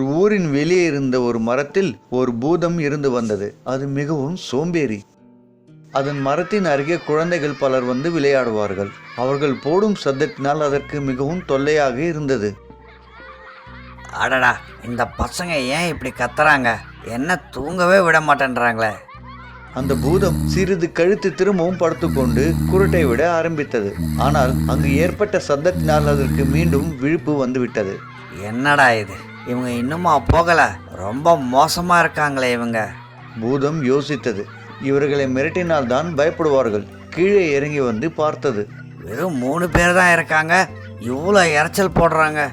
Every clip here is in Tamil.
ஊரின் வெளியே இருந்த ஒரு மரத்தில் ஒரு பூதம் இருந்து வந்தது. அது மிகவும் சோம்பேறி. அதன் மரத்தின் அருகே குழந்தைகள் பலர் வந்து விளையாடுவார்கள். அவர்கள் போடும் சத்தத்தினால் அதற்கு மிகவும் தொல்லையாக இருந்தது. அடடா இந்த பசங்க ஏன் இப்படி கத்துறாங்க? என்ன தூங்கவே விட மாட்டேன்றாங்களே. அந்த பூதம் சிறிது கழுத்து திரும்பவும் படுத்துக்கொண்டு குருட்டை விட ஆரம்பித்தது. ஆனால் அங்கு ஏற்பட்ட சத்தத்தினால் அதற்கு மீண்டும் விழிப்பு வந்துவிட்டது. என்னடா இது? இவங்க இன்னுமா போகல. ரொம்ப மோசமா இருக்காங்களே இவங்க. பூதம் யோசித்தது. இவர்களை மிரட்டினால் தான் பயப்படுவார்கள். கீழே இறங்கி வந்து பார்த்தது. வெறும் மூணு பேர் தான் இருக்காங்க. இவ்வளோ இறைச்சல் போடுறாங்க.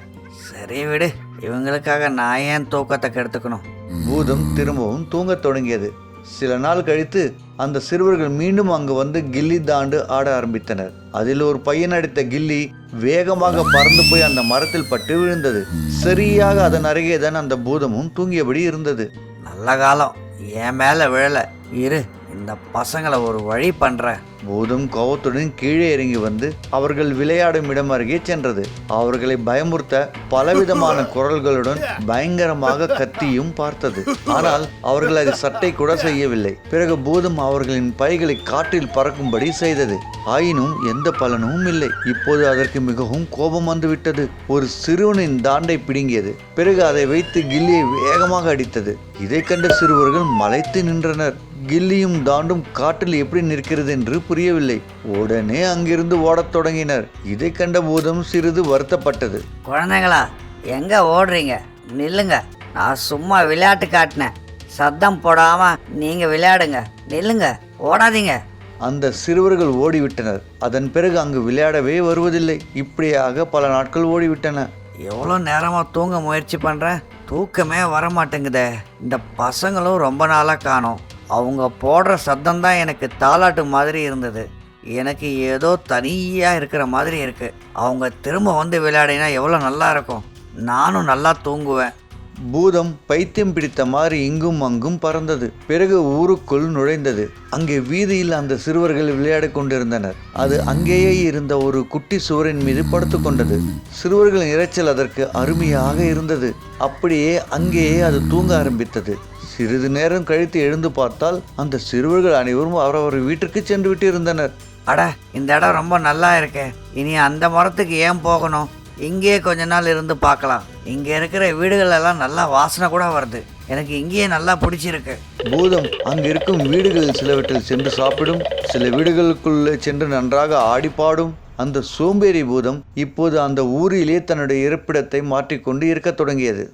சரி விடு. இவங்களுக்காக நான் ஏன் தூக்கத்தை கெடுத்துக்கணும்? பூதம் திரும்பவும் தூங்கத் தொடங்கியது. சில நாள் கழித்து அந்த சிறுவர்கள் மீண்டும் அங்கு வந்து கில்லி தாண்டு ஆட ஆரம்பித்தனர். அதில் ஒரு பையன் அடித்த கில்லி வேகமாக பறந்து போய் அந்த மரத்தில் பட்டு விழுந்தது. சரியாக அதன் அருகே தான் அந்த பூதமும் தூங்கியபடி இருந்தது. நல்ல காலம். என் மேலே விழலை. இரு. இந்த பசங்களை ஒரு வழி பண்ணுறேன் பூதம் கோவத்துடன் கீழே இறங்கி வந்து அவர்கள் விளையாடும் இடம் அருகே சென்றது. அவர்களை பயமுறுத்த பலவிதமான குரல்களுடன் பயங்கரமாக கத்தியும் பார்த்தது. ஆனால் அவர்கள் அதை சட்டை கூட செய்யவில்லை. பிறகு பூதம் அவர்களின் பைகளை காற்றில் பறக்கும்படி செய்தது. ஆயினும் எந்த பலனும் இல்லை. இப்போது அதற்கு மிகவும் கோபம் வந்துவிட்டது. ஒரு சிறுவனின் தாண்டை பிடுங்கியது. பிறகு அதை வைத்து கில்லியை வேகமாக அடித்தது. இதை கண்ட சிறுவர்கள் மலைத்து நின்றனர். கில்லியும் தாண்டும் காற்றில் எப்படி நிற்கிறது என்று புரியவில்லை. உடனே அங்கிருந்து ஓடத் தொடங்கினர். இதை கண்ட பூதம் சிறிது வருத்தப்பட்டது. குழந்தைங்களா எங்கே ஓடுறீங்க? நில்லுங்க. நான் சும்மா விளையாட்டு காட்டினேன். சத்தம் போடாமல் நீங்கள் விளையாடுங்க. நில்லுங்க. ஓடாதீங்க. அந்த சிறுவர்கள் ஓடிவிட்டனர். அதன் பிறகு அங்கு விளையாடவே வருவதில்லை. இப்படியாக பல நாட்கள் ஓடிவிட்டன. எவ்வளோ நேரமாக தூங்க முயற்சி பண்ணுறேன் தூக்கமே வர மாட்டேங்குதே இந்த பசங்களும் ரொம்ப நாளாக காணோம். அவங்க போடுற சத்தம் தான் எனக்கு தாலாட்டு மாதிரி இருந்தது. எனக்கு ஏதோ தனியாக இருக்கிற மாதிரி இருக்குது அவங்க திரும்ப வந்து விளையாடினா எவ்வளோ நல்லா இருக்கும். நானும் நல்லா தூங்குவேன். பூதம் பைத்தியம் பிடித்த மாதிரி இங்கும் அங்கும் பறந்தது. பிறகு ஊருக்குள் நுழைந்தது. அங்கே வீதியில் அந்த சிறுவர்கள் விளையாடிக் கொண்டிருந்தனர். அது அங்கேயே இருந்த ஒரு குட்டி சுவரின் மீது படுத்துக்கொண்டது சிறுவர்களின் இரைச்சல் அதற்கு அருமையாக இருந்தது. அப்படியே அங்கேயே அது தூங்க ஆரம்பித்தது. சிறிது நேரம் கழித்து எழுந்து பார்த்தால் அந்த சிறுவர்கள் அனைவரும் அவரவர் வீட்டிற்கு சென்று விட்டு இருந்தனர் அட இந்த இடம் ரொம்ப நல்லா இருக்கே. இனி அந்த மரத்துக்கு ஏன் போகணும்? இங்கேயே கொஞ்ச நாள் இருந்து பார்க்கலாம். இங்கே இருக்கிற வீடுகள் எல்லாம் நல்லா வாசனை கூட வருது. எனக்கு இங்கேயே நல்லா பிடிச்சிருக்கு. பூதம் அங்கிருக்கும் வீடுகளில் சிலவற்றில் சென்று சாப்பிடும் சில வீடுகளுக்குள்ளே சென்று நன்றாக ஆடிப்பாடும். அந்த சோம்பேறி பூதம் இப்போது அந்த ஊரிலே தன்னுடைய இருப்பிடத்தை மாற்றிக்கொண்டு இருக்கத் தொடங்கியது.